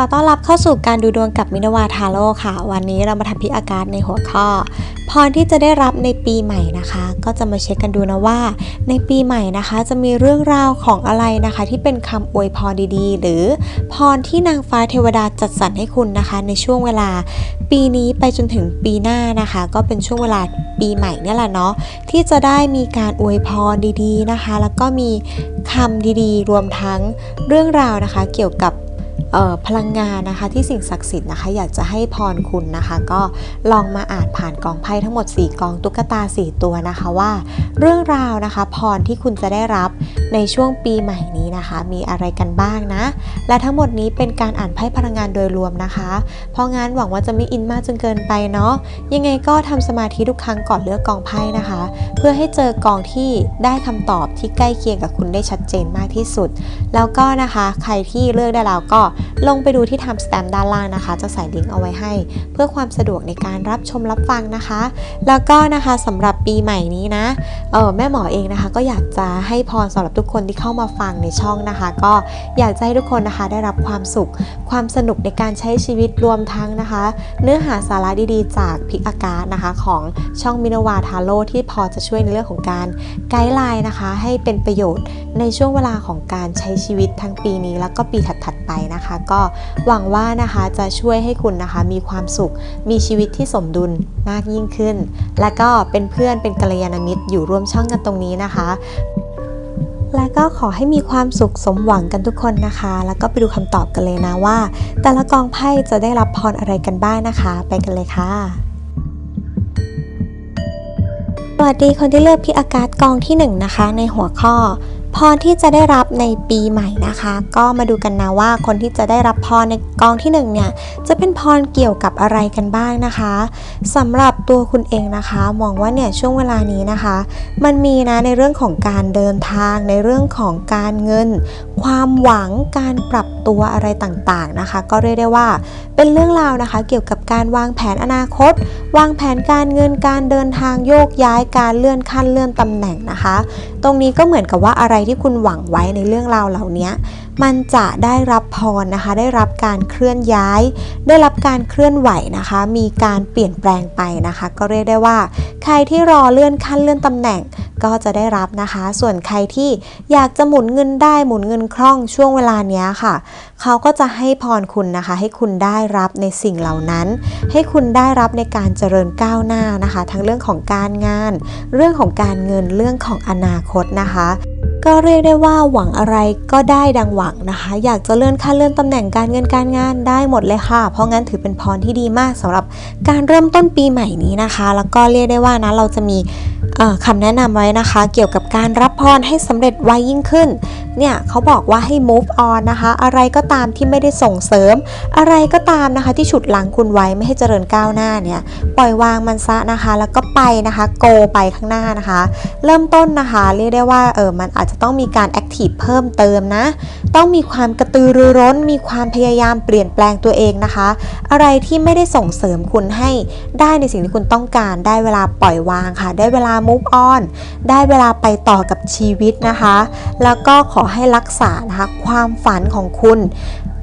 อต้อนรับเข้าสู่การดูดวงกับมินาวาทาโร่ค่ะ วันนี้เรามาทำพิอากาศในหัวข้อ พรที่จะได้รับในปีใหม่นะคะ ก็จะมาเช็คกันดูนะว่า ในปีใหม่นะคะ จะมีเรื่องราวของอะไรนะคะ ที่เป็นคำอวยพรดีๆ หรือพรที่นางฟ้าเทวดาจัดสรรให้คุณนะคะ ในช่วงเวลา ปีนี้ไปจนถึงปีหน้านะคะ ก็เป็นช่วงเวลาปีใหม่นี่แหละเนาะที่จะได้มีการอวยพรดีๆนะคะ แล้วก็มีคำดีๆ รวมทั้งเรื่องราวนะคะ เกี่ยวกับ พลังงานนะคะที่สิ่งศักดิ์สิทธิ์นะคะ อยากจะให้พรคุณนะคะ ก็ลองมาอ่านผ่านกองไพ่ทั้งหมด 4 กองตุ๊กตา 4 ตัวนะคะว่า เรื่องราวนะคะ พรที่คุณจะได้รับในช่วงปีใหม่นี้นะคะ มีอะไรกันบ้างนะ และทั้งหมดนี้เป็นการอ่านไพ่พลังงานโดยรวมนะคะ เพราะงั้นหวังว่าจะไม่อินมากจนเกินไปเนาะยังไงก็ทำสมาธิทุกครั้งก่อนเลือกกองไพ่นะคะ เพื่อให้เจอกองที่ได้คำตอบที่ใกล้เคียงกับคุณได้ชัดเจนมากที่สุด แล้วก็นะคะ ใครที่เลือกได้แล้วก็ลงไปดูที่ทำสแตมด้านล่างนะคะ จะใส่ลิงก์เอาไว้ให้ เพื่อความสะดวกในการรับชมรับฟังนะคะ แล้วก็นะคะสำหรับปีใหม่นี้นะเออแม่หมอเองนะคะ ก็อยากจะให้พรสำหรับทุกคนที่เข้ามาฟังในช่องนะคะ ก็อยากจะให้ทุกคนนะคะได้รับความสุข ความสนุกในการใช้ชีวิตรวมทั้งนะคะ เนื้อหาสาระดีๆ จากพิกอากาศนะคะของช่องมินาวาทาโร่ที่พอจะช่วยในเรื่องของการไกด์ไลน์นะคะ ให้เป็นประโยชน์ในช่วงเวลาของการใช้ชีวิตทั้งปีนี้แล้วก็ปีถัดๆไปนะคะก็หวังว่านะคะจะช่วยให้คุณนะคะมีความสุข มีชีวิตที่สมดุลมากยิ่งขึ้น และก็เป็นเพื่อนเป็นกัลยาณมิตรอยู่ร่วมช่องกันตรงนี้นะคะและก็ขอให้มีความสุขสมหวังกันทุกคนนะคะ แล้วก็ไปดูคำตอบกันเลยนะว่า แต่ละกองไพ่จะได้รับพรอะไรกันบ้างนะคะ ไปกันเลยค่ะ สวัสดีคนที่เลือกพิอากาศกองที่1นะคะในหัวข้อ พรที่จะได้รับในปีใหม่นะคะ ก็มาดูกันนะว่าคนที่จะได้รับพรในกองที่1เนี่ยจะเป็นพรเกี่ยวกับอะไรกันบ้างนะคะสำหรับตัวคุณเองนะคะมองว่าเนี่ยช่วงเวลานี้นะคะ มันมีนะในเรื่องของการเดินทาง ในเรื่องของการเงิน ความหวังการปรับตัวอะไรต่างๆนะคะ ก็เรียกได้ว่าเป็นเรื่องราวนะคะ เกี่ยวกับการวางแผนอนาคต วางแผนการเงินการเดินทางโยกย้ายการเลื่อนขั้นเลื่อนตำแหน่งนะคะ ตรงนี้ก็เหมือนกับว่าอะไรที่คุณหวังไว้ในเรื่องราวเหล่านี้ มันจะได้รับพรนะคะ ได้รับการเคลื่อนย้าย ได้รับการเคลื่อนไหวนะคะ มีการเปลี่ยนแปลงไปนะคะ ก็เรียกได้ว่า ใครที่รอเลื่อนขั้นเลื่อนตำแหน่ง ก็จะได้รับนะคะ ส่วนใครที่อยากจะหมุนเงินได้หมุนเงินคล่องช่วงเวลาเนี้ยค่ะ เขาก็จะให้พรคุณนะคะ ให้คุณได้รับในสิ่งเหล่านั้น ให้คุณได้รับในการเจริญก้าวหน้านะคะ ทั้งเรื่องของการงาน เรื่องของการเงินเรื่องของอนาคตนะคะก็เรียกได้ว่าหวังอะไรก็ได้ดังหวังนะคะ อยากจะเลื่อนขั้นเลื่อนตำแหน่งการเงินการงานได้หมดเลยค่ะ เพราะงั้นถือเป็นพรที่ดีมากสำหรับการเริ่มต้นปีใหม่นี้นะคะ แล้วก็เรียกได้ว่านะเราจะมี คำแนะนำไว้นะคะ เกี่ยวกับการรับพรให้สำเร็จไวยิ่งขึ้น เนี่ยเขาบอกว่าให้ move on นะคะ อะไรก็ตามที่ไม่ได้ส่งเสริม อะไรก็ตามนะคะที่ฉุดหลังคุณไว้ไม่ให้เจริญก้าวหน้าเนี่ยปล่อยวางมันซะนะคะ แล้วก็ไปนะคะ โกไปข้างหน้านะคะ เริ่มต้นนะคะเรียกได้ว่าเออมันอาจจะต้องมีการแอคทีฟเพิ่มเติมนะ ต้องมีความกระตือรือร้น มีความพยายามเปลี่ยนแปลงตัวเองนะคะ อะไรที่ไม่ได้ส่งเสริมคุณให้ได้ในสิ่งที่คุณต้องการ ได้เวลาปล่อยวางค่ะ ได้เวลา move on ได้เวลาไปต่อกับชีวิตนะคะ แล้วก็ขอให้รักษานะคะความฝันของคุณ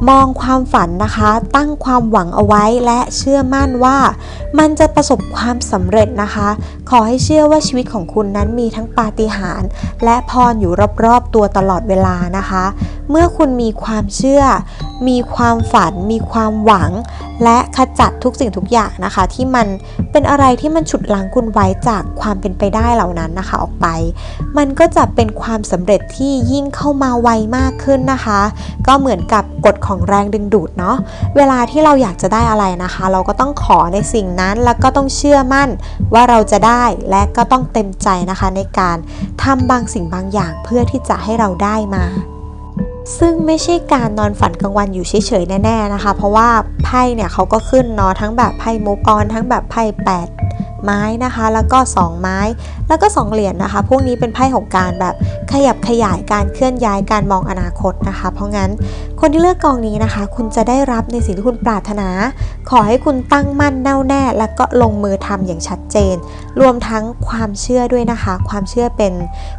มองความฝันนะคะ ตั้งความหวังเอาไว้และเชื่อมั่นว่า มันจะประสบความสำเร็จนะคะ ขอให้เชื่อว่าชีวิตของคุณนั้นมีทั้งปาฏิหาริย์และพรอยู่รอบๆตัวตลอดเวลานะคะ เมื่อคุณมีความเชื่อ มีความฝัน มีความหวัง และขจัดทุกสิ่งทุกอย่างนะคะ ที่มันเป็นอะไรที่มันฉุดลังคุณไว้จากความเป็นไปได้เหล่านั้นนะคะ ออกไป มันก็จะเป็นความสำเร็จที่ยิ่งเข้ามาไวมากขึ้นนะคะ ก็เหมือนกับกฎของแรงดึงดูดเนาะเวลาที่เราอยากจะได้อะไรนะคะ เราก็ต้องขอในสิ่งนั้นแล้วก็ต้องเชื่อมั่นว่าเราจะได้และก็ต้องเต็มใจนะคะในการทำบางสิ่งบางอย่างเพื่อที่จะให้เราได้มา ซึ่งไม่ใช่การนอนฝันกลางวันอยู่เฉยๆแน่ๆนะคะ เพราะว่าไพ่เนี่ยเขาก็ขึ้นเนาะทั้งแบบไพ่มุกออนทั้งแบบไพ่แปดไม้นะคะ แล้วก็ 2 ไม้แล้วก็สองเหรียญนะคะ พวกนี้เป็นไพ่ของการแบบขยับขยายการเคลื่อนย้ายการมองอนาคตนะคะ เพราะงั้นคนที่เลือกกองนี้นะคะ คุณจะได้รับในสิ่งที่คุณปรารถนา ขอให้คุณตั้งมั่นแน่วแน่ แล้วก็ลงมือทำอย่างชัดเจน รวมทั้งความเชื่อด้วยนะคะ ความเชื่อเป็น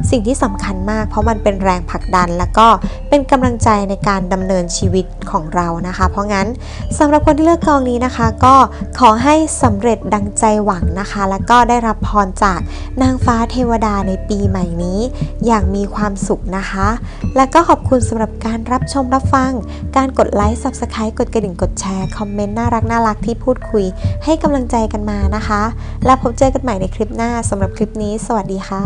สิ่งที่สำคัญมาก เพราะมันเป็นแรงผลักดัน แล้วก็เป็นกำลังใจในการดำเนินชีวิตของเรานะคะ เพราะงั้นสำหรับคนที่เลือกกองนี้นะคะ ก็ขอให้สำเร็จดังใจหวังนะคะ แล้วก็ได้รับพรจากนางฟ้าเทวดาในปีใหม่นี้ อย่างมีความสุขนะคะ และก็ขอบคุณสำหรับการรับชมรับฟัง การกดไลค์ Subscribe กดกระดิ่งกดแชร์ คอมเมนต์น่ารักน่ารักที่พูดคุย ให้กำลังใจกันมานะคะ แล้วพบเจอกันใหม่ในคลิปหน้าสำหรับคลิปนี้ สวัสดีค่ะ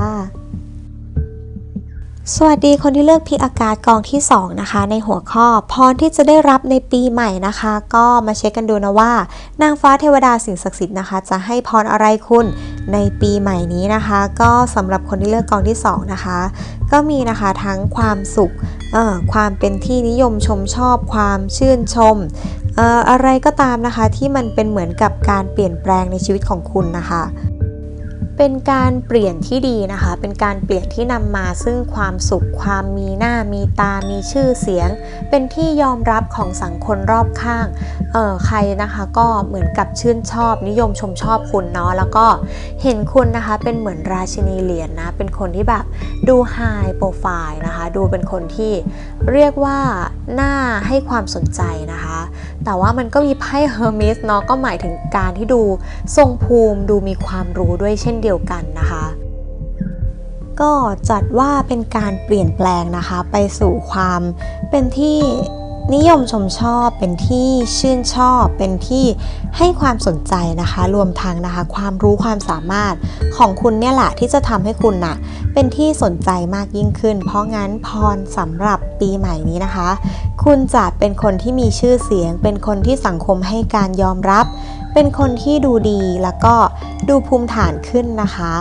สวัสดีคนที่เลือกพิกอากาศกองที่ 2 นะคะ ในหัวข้อพรที่จะได้รับในปีใหม่นะคะ ก็มาเช็คกันดูนะว่า นางฟ้าเทวดาสิ่งศักดิ์สิทธิ์นะคะ จะให้พรอะไรคุณ ในปีใหม่นี้นะคะ ก็สำหรับคนที่เลือกกองที่2นะคะ ก็มีนะคะทั้งความสุขความเป็นที่นิยมชมชอบความชื่นชมอออะไรก็ตามนะคะที่มันเป็นเหมือนกับการเปลี่ยนแปลงในชีวิตของคุณนะคะ เป็นการเปลี่ยนที่ดีนะคะ เป็นการเปลี่ยนที่นำมาซึ่งความสุข ความมีหน้ามีตา มีชื่อเสียง เป็นที่ยอมรับของสังคมรอบข้าง เออใครนะคะก็เหมือนกับชื่นชอบ นิยมชมชอบคุณเนาะ แล้วก็เห็นคุณนะคะเป็นเหมือนราชินีเหรียญนะเป็นคนที่แบบดูไฮโปรไฟล์นะคะ ดูเป็นคนที่เรียกว่าหน่าให้ความสนใจนะคะ แต่ว่ามันก็มีไพ่เฮอร์มิสเนาะก็หมายถึงการที่ดูทรงภูมิดูมีความรู้ด้วยเช่นเดียวกันนะคะ ก็จัดว่าเป็นการเปลี่ยนแปลงนะคะ ไปสู่ความเป็นที่นิยมชมชอบเป็นที่ชื่นชอบเป็นที่ให้ความสนใจนะคะ รวมทั้งนะคะ ความรู้ความสามารถของคุณเนี่ยแหละที่จะทำให้คุณน่ะ เป็นที่สนใจมากยิ่งขึ้น เพราะงั้นพรสำหรับปีใหม่นี้นะคะ คุณจะเป็นคนที่มีชื่อเสียง เป็นคนที่สังคมให้การยอมรับ เป็นคนที่ดูดีแล้วก็ ดูภูมิฐานขึ้นนะคะ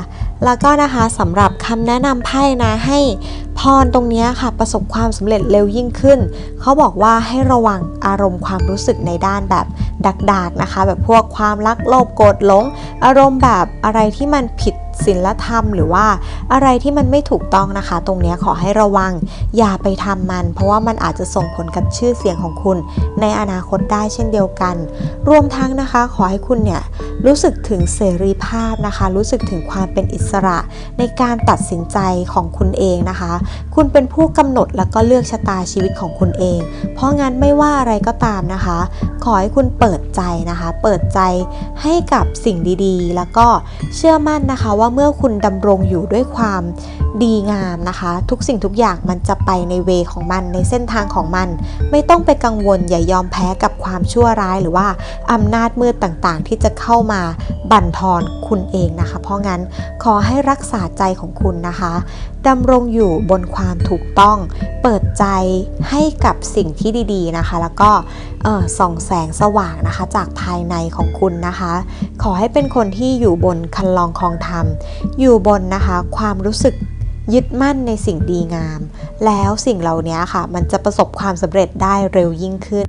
แล้วก็นะคะสำหรับคำแนะนำไพ่นะให้พรตรงนี้ค่ะประสบความสำเร็จเร็วยิ่งขึ้น เขาบอกว่าให้ระวังอารมณ์ความรู้สึกในด้านแบบดักดากนะคะ แบบพวกความรักโลภโกรธหลง อารมณ์แบบอะไรที่มันผิดศีลธรรมหรือว่าอะไรที่มันไม่ถูกต้องนะคะ ตรงนี้ขอให้ระวังอย่าไปทำมัน เพราะว่ามันอาจจะส่งผลกับชื่อเสียงของคุณ ในอนาคตได้เช่นเดียวกัน รวมทั้งนะคะ ขอให้คุณเนี่ยรู้สึกถึงเสรีภาพนะคะ รู้สึกถึงความเป็นอิสระในการตัดสินใจของคุณเองนะคะ คุณเป็นผู้กำหนดแล้วก็เลือกชะตาชีวิตของคุณเอง เพราะงั้นไม่ว่าอะไรก็ตามนะคะ ขอให้คุณเปิดใจนะคะ เปิดใจให้กับสิ่งดีๆ แล้วก็เชื่อมั่นนะคะว่าเมื่อคุณดำรงอยู่ด้วยความดีงามนะคะ ทุกสิ่งทุกอย่างมันจะไปในเวของมันในเส้นทางของมัน ไม่ต้องไปกังวลอย่ายอมแพ้กับความชั่วร้ายหรือว่าอำนาจมืดต่างๆ ที่จะเข้ามาบั่นทอนคุณเองนะคะ เพราะงั้นขอให้รักษาใจของคุณนะคะดำรงอยู่บนความถูกต้อง เปิดใจให้กับสิ่งที่ดีๆนะคะ แล้วก็ส่องแสงสว่างนะคะ จากภายในของคุณนะคะ ขอให้เป็นคนที่อยู่บนคันลองคองธรรม อยู่บนนะคะความรู้สึกยึดมั่นในสิ่งดีงาม แล้วสิ่งเหล่านี้ค่ะ มันจะประสบความสำเร็จได้เร็วยิ่งขึ้น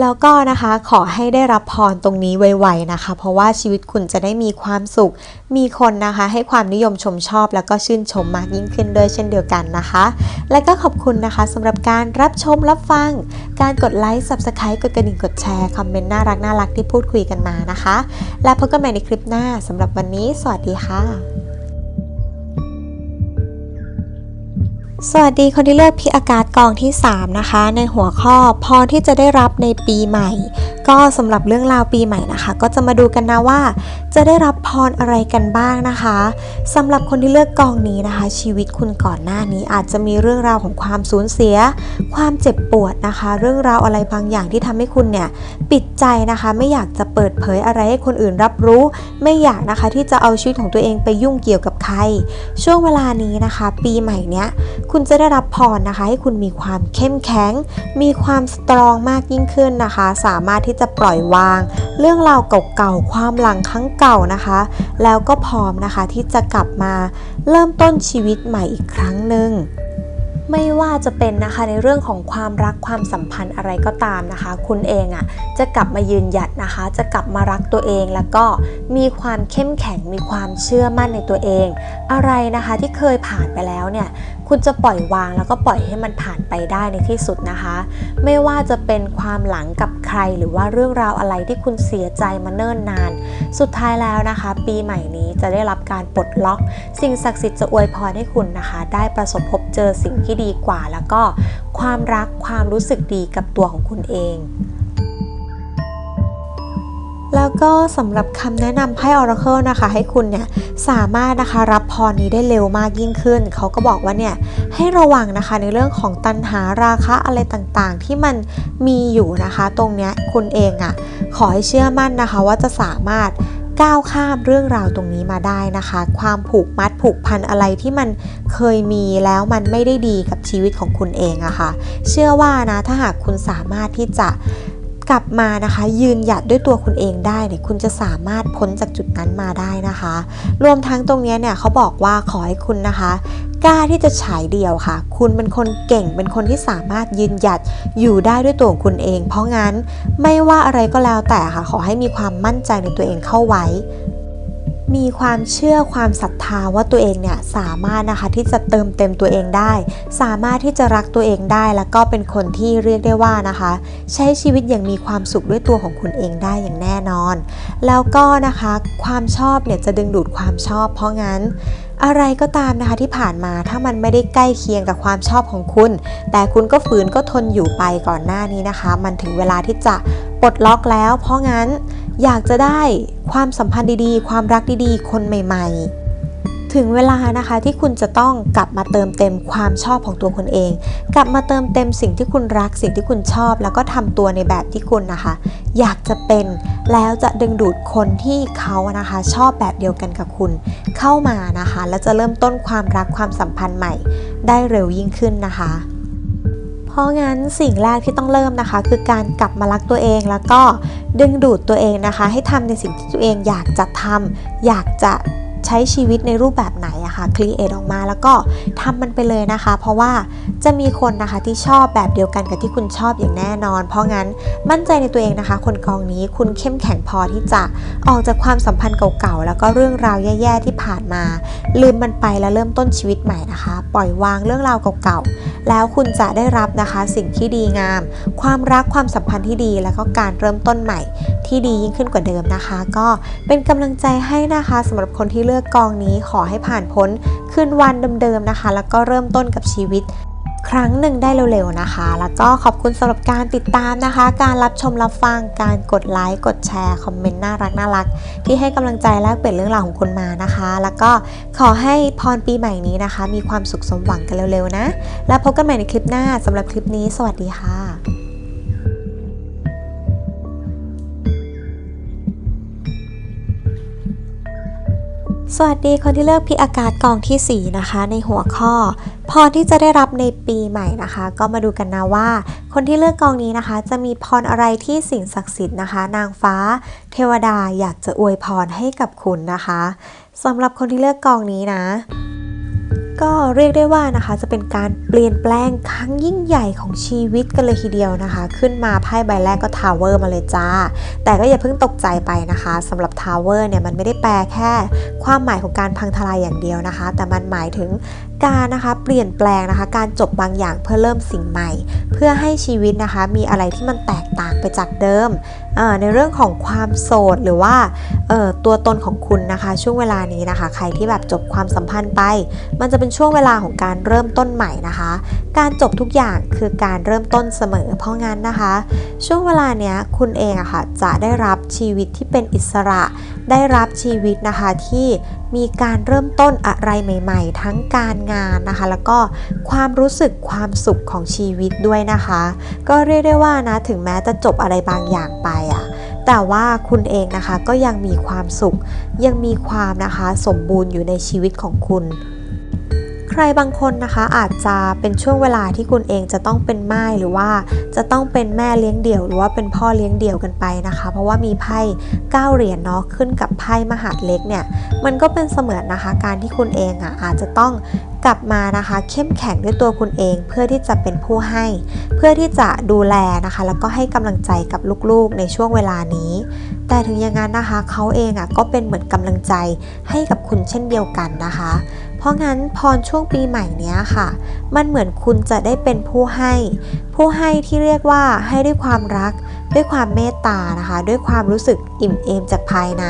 แล้วก็นะคะขอให้ได้รับพรตรงนี้ไวๆนะคะ เพราะว่าชีวิตคุณจะได้มีความสุข มีคนนะคะ ให้ความนิยมชมชอบ แล้วก็ชื่นชมมากยิ่งขึ้นด้วยเช่นเดียวกันนะคะ และก็ขอบคุณนะคะสำหรับการรับชมรับฟัง การกดไลค์ Subscribe กดกระดิ่งกดแชร์คอมเมนต์น่ารักน่ารักที่พูดคุยกันมานะคะ และพบกันใหม่ในคลิปหน้าสำหรับวันนี้ สวัสดีค่ะ สวัสดีคนที่เลือกพิอากาศกองที่ 3 นะคะ ในหัวข้อพรที่จะได้รับในปีใหม่ก็สำหรับเรื่องราวปีใหม่นะคะ ก็จะมาดูกันนะว่า จะได้รับพรอะไรกันบ้างนะคะสำหรับคนที่เลือกกองนี้นะคะ ชีวิตคุณก่อนหน้านี้อาจจะมีเรื่องราวของความสูญเสีย ความเจ็บปวดนะคะ เรื่องราวอะไรบางอย่างที่ทำให้คุณเนี่ยปิดใจนะคะ ไม่อยากจะเปิดเผยอะไรให้คนอื่นรับรู้ ไม่อยากนะคะที่จะเอาชีวิตของตัวเองไปยุ่งเกี่ยวกับใคร ช่วงเวลานี้นะคะ ปีใหม่เนี้ยคุณจะได้รับพรนะคะ ให้คุณมีความเข้มแข็ง มีความสตรองมากยิ่งขึ้นนะคะ สามารถที่จะปล่อยวาง เรื่องราวเก่าๆ ความหลังครั้งเก่านะคะ แล้วก็พร้อมนะคะที่จะกลับมาเริ่มต้นชีวิตใหม่อีกครั้งหนึ่ง ไม่ว่าจะเป็นนะคะในเรื่องของความรักความสัมพันธ์อะไรก็ตามนะคะ คุณเองอะ่ะจะกลับมายืนหยัดนะคะ จะกลับมารักตัวเองแล้วก็มีความเข้มแข็งมีความเชื่อมั่นในตัวเอง อะไรนะคะที่เคยผ่านไปแล้วเนี่ยคุณจะปล่อยวางแล้วก็ปล่อยให้มันผ่านไปได้ในที่สุดนะคะ ไม่ว่าจะเป็นความหลังกับใครหรือว่าเรื่องราวอะไรที่คุณเสียใจมาเนิ่นนาน สุดท้ายแล้วนะคะ ปีใหม่นี้จะได้รับการปลดล็อก สิ่งศักดิ์สิทธิ์จะอวยพรให้คุณนะคะ ได้ประสบพบเจอสิ่งที่ดีีกว่า แล้วก็ความรักความรู้สึกดีกับตัวของคุณเอง แล้วก็สำหรับคำแนะนำไพ่ Oracle นะคะ ให้คุณเนี่ยสามารถนะคะรับพรนี้ได้เร็วมากยิ่งขึ้น เขาก็บอกว่าเนี่ยให้ระวังนะคะในเรื่องของตัณหาราคะอะไรต่างๆ ที่มันมีอยู่นะคะ ตรงเนี้ยคุณเองอะ่ะขอให้เชื่อมั่นนะคะว่าจะสามารถ ก้าวข้ามเรื่องราวตรงนี้มาได้นะคะ ความผูกมัดผูกพันอะไรที่มันเคยมีแล้วมันไม่ได้ดีกับชีวิตของคุณเองอะคะ่ะ เชื่อว่านะถ้าหากคุณสามารถที่จะ กลับมานะคะ ยืนหยัดด้วยตัวคุณเองได้เนี่ยคุณจะสามารถพ้นจากจุดนั้นมาได้นะคะ รวมทั้งตรงนี้เนี่ยเขาบอกว่าขอให้คุณนะคะกล้าที่จะฉายเดี่ยวค่ะ คุณเป็นคนเก่ง เป็นคนที่สามารถยืนหยัดอยู่ได้ด้วยตัวของคุณเอง เพราะงั้นไม่ว่าอะไรก็แล้วแต่ค่ะ ขอให้มีความมั่นใจในตัวเองเข้าไว้ มีความเชื่อความศรัทธาว่าตัวเองเนี่ยสามารถนะคะที่จะเติมเต็มตัวเองได้ สามารถที่จะรักตัวเองได้ แล้วก็เป็นคนที่เรียกได้ว่านะคะ ใช้ชีวิตอย่างมีความสุขด้วยตัวของคุณเองได้อย่างแน่นอน แล้วก็นะคะความชอบเนี่ยจะดึงดูดความชอบ เพราะงั้นอะไรก็ตามนะคะที่ผ่านมาถ้ามันไม่ได้ใกล้เคียงกับความชอบของคุณ แต่คุณก็ฝืนก็ทนอยู่ไปก่อนหน้านี้นะคะ มันถึงเวลาที่จะปลดล็อกแล้ว เพราะงั้น อยากจะได้ความสัมพันธ์ดีๆ ความรักดีๆ คนใหม่ๆ ถึงเวลานะคะที่คุณจะต้องกลับมาเติมเต็มความชอบของตัวคุณเอง กลับมาเติมเต็มสิ่งที่คุณรัก สิ่งที่คุณชอบ แล้วก็ทำตัวในแบบที่คุณนะคะ อยากจะเป็นแล้วจะดึงดูดคนที่เขานะคะ ชอบแบบเดียวกันกับคุณ เข้ามานะคะ แล้วจะเริ่มต้นความรักความสัมพันธ์ใหม่ ได้เร็วยิ่งขึ้นนะคะ เพราะงั้นสิ่งแรกที่ต้องเริ่มนะคะ คือการกลับมารักตัวเองแล้วก็ดึงดูดตัวเองนะคะ ให้ทำในสิ่งที่ตัวเองอยากจะทำอยากจะ ใช้ชีวิตในรูปแบบไหนอะคะ่ะครีเอทออกมาแล้วก็ทำมันไปเลยนะคะ เพราะว่าจะมีคนนะคะที่ชอบแบบเดียวกันกับที่คุณชอบอย่างแน่นอน เพราะงั้นมั่นใจในตัวเองนะคะ คนกองนี้คุณเข้มแข็งพอที่จะออกจากความสัมพันธ์เก่าๆแล้วก็เรื่องราวแย่ๆที่ผ่านมา ลืมมันไปแล้วเริ่มต้นชีวิตใหม่นะคะ ปล่อยวางเรื่องราวเก่าๆแล้วคุณจะได้รับนะคะสิ่งที่ดีงาม ความรักความสัมพันธ์ที่ดีแล้วก็การเริ่มต้นใหม่ ที่ดียิ่งขึ้นกว่าเดิมนะคะ ก็เป็นกำลังใจให้นะคะสำหรับคนที่เลือกกองนี้ขอให้ผ่านพ้นคืนวันเดิมๆนะคะ แล้วก็เริ่มต้นกับชีวิตครั้งหนึ่งได้เร็วๆนะคะ แล้วก็ขอบคุณสำหรับการติดตามนะคะ การรับชมรับฟัง การกดไลค์ กดแชร์ คอมเมนต์น่ารักน่ารัก ที่ให้กำลังใจแลกเปลี่ยนเรื่องราวของคุณมานะคะ แล้วก็ขอให้พรปีใหม่นี้นะคะ มีความสุขสมหวังกันเร็วๆนะ แล้วพบกันใหม่ในคลิปหน้าสำหรับคลิปนี้ สวัสดีค่ะ สวัสดีคนที่เลือกพิอากาศกองทีสี่ 4 นะคะ ในหัวข้อ พรที่จะได้รับในปีใหม่นะคะ ก็มาดูกันนะว่า คนที่เลือกกองนี้นะคะ จะมีพรอะไรที่สิ่งศักดิ์สิทธิ์นะคะ นางฟ้า เทวดาอยากจะอวยพรให้กับคุณนะคะสำหรับคนที่เลือกกองนี้นะ ก็เรียกได้ว่านะคะจะเป็นการเปลี่ยนแปลงครั้งยิ่งใหญ่ของชีวิตกันเลยทีเดียวนะคะ ขึ้นมาไพ่ใบแรกก็ทาวเวอร์มาเลยจ้า แต่ก็อย่าเพิ่งตกใจไปนะคะสำหรับทาวเวอร์เนี่ยมันไม่ได้แปลแค่ความหมายของการพังทลายอย่างเดียวนะคะ แต่มันหมายถึงการนะคะเปลี่ยนแปลงนะคะ การจบบางอย่างเพื่อเริ่มสิ่งใหม่ พื่อให้ชีวิตนะคะมีอะไรที่มันแตกต่างไปจากเดิม ในเรื่องของความโสดหรือว่าตัวตนของคุณนะคะ ช่วงเวลานี้นะคะ ใครที่แบบจบความสัมพันธ์ไป มันจะเป็นช่วงเวลาของการเริ่มต้นใหม่นะคะ การจบทุกอย่างคือการเริ่มต้นเสมอเพราะงั้นนะคะ ช่วงเวลาเนี้ยคุณเองอะค่ะจะได้รับชีวิตที่เป็นอิสระ ได้รับชีวิตนะคะที่มีการเริ่มต้นอะไรใหม่ ๆ ทั้งการงานนะคะ แล้วก็ความรู้สึกความสุขของชีวิตด้วยนะคะ ก็เรียกได้ว่านะถึงแม้จะจบอะไรบางอย่างไปอะแต่ว่าคุณเองนะคะก็ยังมีความสุข ยังมีความนะคะสมบูรณ์อยู่ในชีวิตของคุณ ใครบางคนนะคะอาจจะเป็นช่วงเวลาที่คุณเองจะต้องเป็นแม่หรือว่าจะต้องเป็นแม่เลี้ยงเดี่ยว หรือว่าเป็นพ่อเลี้ยงเดี่ยวกันไปนะคะ เพราะว่ามีไพ่9เหรียญเนาะขึ้นกับไพ่มหาดเล็กเนี่ยมันก็เป็นเสมือนนะคะ การที่คุณเองอะอาจจะต้องกลับมานะคะ เข้มแข็งด้วยตัวคุณเองเพื่อที่จะเป็นผู้ให้ เพื่อที่จะดูแลนะคะ แล้วก็ให้กำลังใจกับลูกๆในช่วงเวลานี้ แต่ถึงอย่างนั้นนะคะเขาเองอะก็เป็นเหมือนกำลังใจให้กับคุณเช่นเดียวกันนะคะ เพราะงั้นพรช่วงปีใหม่เนี้ยค่ะ มันเหมือนคุณจะได้เป็นผู้ให้ ผู้ให้ที่เรียกว่าให้ด้วยความรัก ด้วยความเมตตานะคะ ด้วยความรู้สึกอิ่มเอมจากภายใน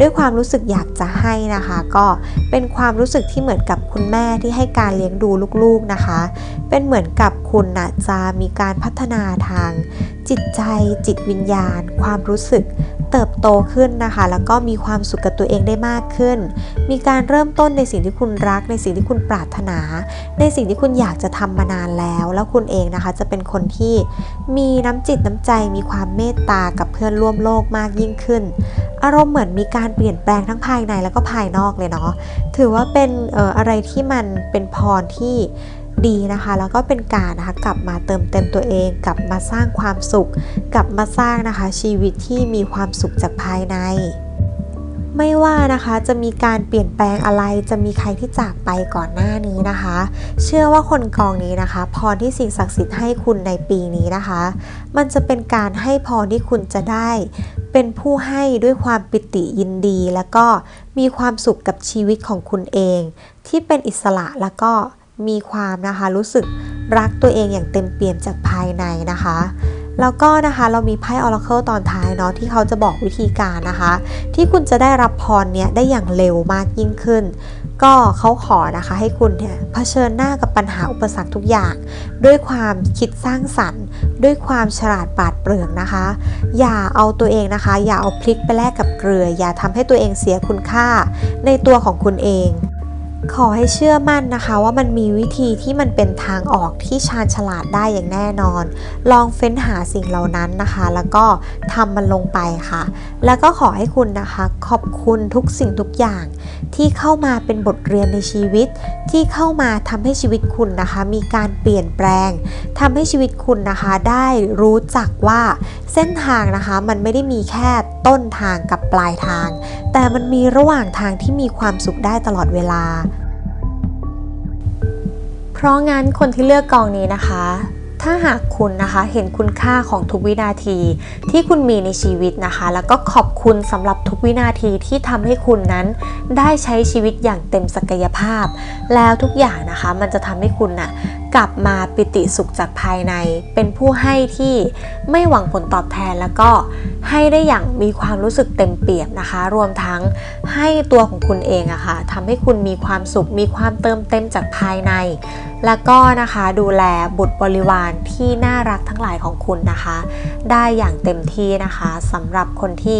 ด้วยความรู้สึกอยากจะให้นะคะ ก็เป็นความรู้สึกที่เหมือนกับคุณแม่ที่ให้การเลี้ยงดูลูกๆนะคะ เป็นเหมือนกับคุณนะจะมีการพัฒนาทาง จิตใจ จิตวิญญาณ ความรู้สึก เติบโตขึ้นนะคะ แล้วก็มีความสุขกับตัวเองได้มากขึ้น มีการเริ่มต้นในสิ่งที่คุณรัก ในสิ่งที่คุณปรารถนา ในสิ่งที่คุณอยากจะทำมานานแล้ว แล้วคุณเองนะคะจะเป็นคนที่มีน้ำจิตน้ำใจ มีความเมตตากับเพื่อนร่วมโลกมากยิ่งขึ้น อารมณ์เหมือนมีการเปลี่ยนแปลงทั้งภายในแล้วก็ภายนอกเลยเนาะ ถือว่าเป็นเอ่ออะไรที่มันเป็นพรที่ ดีนะคะ แล้วก็เป็นการนะคะกลับมาเติมเต็มตัวเอง กลับมาสร้างความสุข กลับมาสร้างนะคะ ชีวิตที่มีความสุขจากภายใน ไม่ว่านะคะจะมีการเปลี่ยนแปลงอะไรจะมีใครที่จากไปก่อนหน้านี้นะคะ เชื่อว่าคนกองนี้นะคะ พรที่สิ่งศักดิ์สิทธิ์ให้คุณในปีนี้นะคะ มันจะเป็นการให้พรที่คุณจะได้ เป็นผู้ให้ด้วยความปิติยินดี แล้วก็มีความสุขกับชีวิตของคุณเอง ที่เป็นอิสระแล้วก็ มีความนะคะรู้สึกรักตัวเองอย่างเต็มเปี่ยมจากภายในนะคะ แล้วก็นะคะเรามีไพ่ Oracle ตอนท้ายเนาะที่เขาจะบอกวิธีการนะคะ ที่คุณจะได้รับพรเนี้ยได้อย่างเร็วมากยิ่งขึ้น ก็เขาขอนะคะให้คุณเนี่ยเผชิญหน้ากับปัญหาอุปสรรคทุกอย่าง ด้วยความคิดสร้างสรรค์ ด้วยความฉลาดปราดเปรื่องนะคะ อย่าเอาตัวเองนะคะ อย่าเอาพลิกไปแลกกับเกลือ อย่าทำให้ตัวเองเสียคุณค่าในตัวของคุณเอง ขอให้เชื่อมั่นนะคะว่ามันมีวิธีที่มันเป็นทางออกที่ชาญฉลาดได้อย่างแน่นอน ลองเฟ้นหาสิ่งเหล่านั้นนะคะ แล้วก็ทำมันลงไปค่ะ แล้วก็ขอให้คุณนะคะ ขอบคุณทุกสิ่งทุกอย่าง ที่เข้ามาเป็นบทเรียนในชีวิต ที่เข้ามาทำให้ชีวิตคุณนะคะ มีการเปลี่ยนแปลงทำให้ชีวิตคุณนะคะได้รู้จักว่าเส้นทางนะคะมันไม่ได้มีแค่ต้นทางกับปลายทาง แต่มันมีระหว่างทางที่มีความสุขได้ตลอดเวลา เพราะงั้นคนที่เลือกกองนี้นะคะ ถ้าหากคุณนะคะเห็นคุณค่าของทุกวินาทีที่คุณมีในชีวิตนะคะ แล้วก็ขอบคุณสำหรับทุกวินาทีที่ทำให้คุณนั้น ได้ใช้ชีวิตอย่างเต็มศักยภาพ แล้วทุกอย่างนะคะ มันจะทำให้คุณน่ะกลับมาปิติสุขจากภายใน เป็นผู้ให้ที่ไม่หวังผลตอบแทนแล้วก็ให้ได้อย่างมีความรู้สึกเต็มเปี่ยมนะคะ รวมทั้งให้ตัวของคุณเองอะค่ะทำให้คุณมีความสุข มีความเติมเต็มจากภายใน แล้วก็นะคะดูแลบุตรบริวารที่น่ารักทั้งหลายของคุณนะคะ ได้อย่างเต็มที่นะคะสำหรับคนที่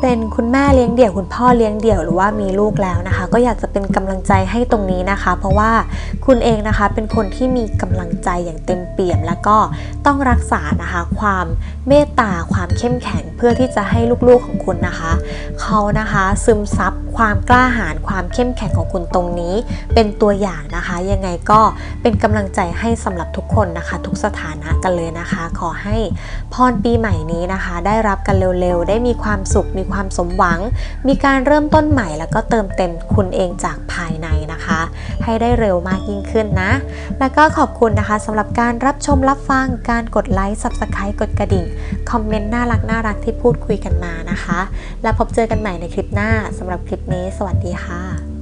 เป็นคุณแม่เลี้ยงเดี่ยวคุณพ่อเลี้ยงเดี่ยวหรือว่ามีลูกแล้วนะคะ ก็อยากจะเป็นกำลังใจให้ตรงนี้นะคะ เพราะว่าคุณเองนะคะเป็นคนที่มีกำลังใจอย่างเต็มเปี่ยม แล้วก็ต้องรักษานะคะความเมตตาความเข้มแข็งเพื่อที่จะให้ลูกๆของคุณนะคะเขานะคะซึมซับความกล้าหาญความเข้มแข็งของคุณตรงนี้ เป็นตัวอย่างนะคะ ยังไงก็เป็นกำลังใจให้สำหรับทุกคนนะคะ ทุกสถานะกันเลยนะคะ ขอให้พรปีใหม่นี้นะคะ ได้รับกันเร็วๆ ได้มีความสุขมีความสมหวัง มีการเริ่มต้นใหม่แล้วก็เติมเต็มคุณเองจากภายในนะคะ ให้ได้เร็วมากยิ่งขึ้นนะ แล้วก็ขอบคุณนะคะสำหรับการรับชมรับฟังการกดไลค์ Subscribe กดกระดิ่ง คอมเมนต์น่ารักน่ารักที่พูดคุยกันมานะคะ แล้วพบเจอกันใหม่ในคลิปหน้าสำหรับคลิปนี้ สวัสดีค่ะ